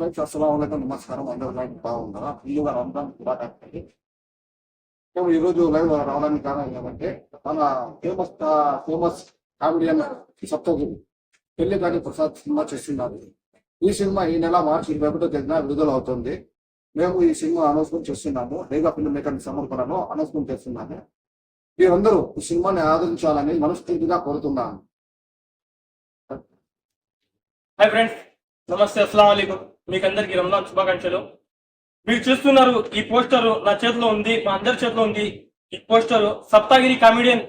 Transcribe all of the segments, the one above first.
Friends అస్సలం నమస్కారం. అందరూ లైన్ బాగుందా? ఇల్లు రంజాన్ శుభాకాంక్షలు. మేము ఈరోజు లైవ్ రావడానికి కారణం ఏమంటే మన ఫేమస్ ఫేమస్ కామెడియన్ సప్తగిరి పెళ్ళి కానీ ప్రసాద్ సినిమా చేస్తున్నారు. ఈ సినిమా ఈ నెల మార్చి ఇరవై ఒకటో తేదీన విడుదల అవుతుంది మేము ఈ సినిమా అనౌన్స్మెంట్ చేస్తున్నాము. రేగా ఫిల్మ్ మేకర్ సమర్పణను అనౌన్స్మెంట్ చేస్తున్నాము. మీరందరూ ఈ సినిమాని ఆదరించాలని మనస్ఫూర్తిగా కోరుతున్నాను. హాయ్ ఫ్రెండ్స్ నమస్తే అస్సలం అయికం మీకు అందరికి రంజాన్ శుభాకాంక్షలు. మీరు చూస్తున్నారు ఈ పోస్టర్ నా చేతిలో ఉంది మా అందరి చేతిలో ఉంది ఈ పోస్టర్. సప్తగిరి కామెడియన్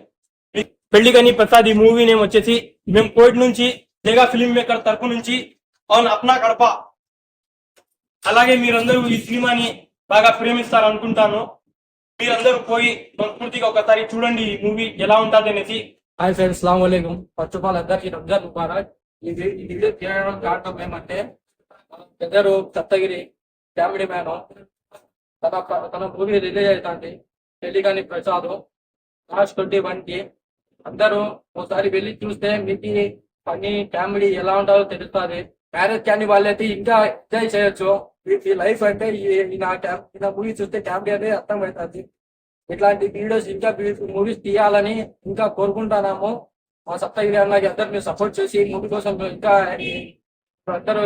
పెళ్ళిగని ప్రసాద్ ఈ మూవీ నేమ్ వచ్చేసి మేము కోర్ట్ నుంచి జగా ఫిల్మ్ మేకర్ తరపు నుంచి అవును అప్నా కడప. అలాగే మీరందరూ ఈ సినిమాని బాగా ప్రేమిస్తారు అనుకుంటాను. మీరందరూ పోయి మనస్ఫూర్తిగా ఒకసారి చూడండి ఈ మూవీ ఎలా ఉంటుంది అనేసి హాయ్ ఫ్రెండ్స్ అస్సలం వాలేకుమ్ ఫస్ట్ ఆఫ్ ఆల్ అందరికీ రంజాన్ ముబారక్. ఇది ఇది వీడియో చేయడం కారణం ఏమంటే పెద్దరు సప్తగిరి కామెడీ మ్యాన్ తన తన మూవీ రిలీజ్ అవుతుంది పెళ్ళిగాని ప్రసాద్. మార్చ్ ట్వంటీ వన్కి అందరూ ఒకసారి వెళ్ళి చూస్తే మీకు పని కామెడీ ఎలా ఉంటుందో తెలుస్తుంది. మ్యారేజ్ కానీ వాళ్ళైతే ఇంకా ఎంజాయ్ చేయొచ్చు. ఈ లైఫ్ అంటే ఈ- నా నా మూవీ చూస్తే కామెడీ అనేది అర్థమవుతుంది. ఇట్లాంటి వీడియోస్ ఇంకా మూవీస్ తీయాలని ఇంకా కోరుకుంటున్నాము. మా సప్తగిరి అన్నకి అందరు మీరు సపోర్ట్ చేసి ముందు కోసం ఇంకా అందరూ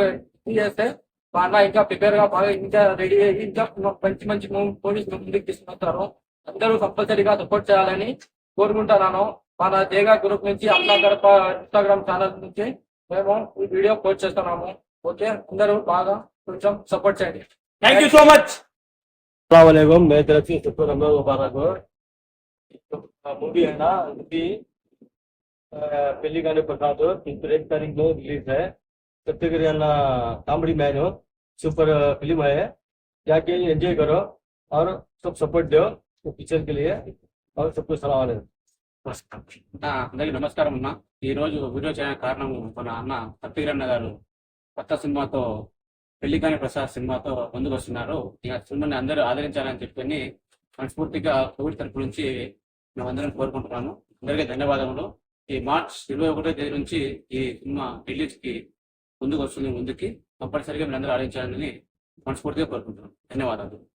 చేస్తే మా అన్న ఇంకా ప్రిపేర్గా బాగా ఇంకా రెడీ అయ్యి ఇంకా మంచి మంచి పోలీస్ ముందుకు తీసుకొస్తారు. అందరూ కంపల్సరీగా సపోర్ట్ చేయాలని కోరుకుంటున్నాను. మన దేగా గ్రూప్ నుంచి అన్నా గడప ఇన్స్టాగ్రామ్ ఛానల్ నుంచి మేము ఈ వీడియో పోస్ట్ చేస్తున్నాము. ఓకే? అందరూ బాగా కొంచెం సపోర్ట్ చేయండి. థ్యాంక్ యూ సో మచ్ అస్సలం నేను తెలిసి చుట్టూ నంబర్ మూవీ అయినా పెళ్లి కానీ ప్రసాద్ ఇప్పుడు एक तारीख को रिलीज है सत्यगिरी अन्ना कॉमेडी मैन हो सुपर फिल्म है जाके एंजॉय करो और सब सपोर्ट दो पिक्चर के लिए और सबको सलाम वालेकुम ఆ, అందరికీ నమస్కారం అన్న ఈ రోజు వీడియో చేయడానికి కారణం మన అన్న సత్యగిరన్న గారు కొత్త సినిమాతో పెళ్లికాని ప్రసాద్ సినిమాతో ముందుకు వస్తున్నారు ఇక సినిమాని అందరూ ఆదరించాలని చెప్పని మనస్ఫూర్తిగా కోవిడ్ తరపు నుంచి మేమందరం కోరుకుంటున్నాము అందరికీ ధన్యవాదములు ఈ మార్చ్ ఇరవై ఒకటో తేదీ నుంచి ఈ సినిమా రిలీజ్కి ముందుకు వస్తుంది ముందుకి. తప్పనిసరిగా మీరు అందరూ ఆదరించాలని మనస్ఫూర్తిగా కోరుకుంటున్నాం. ధన్యవాదాలు.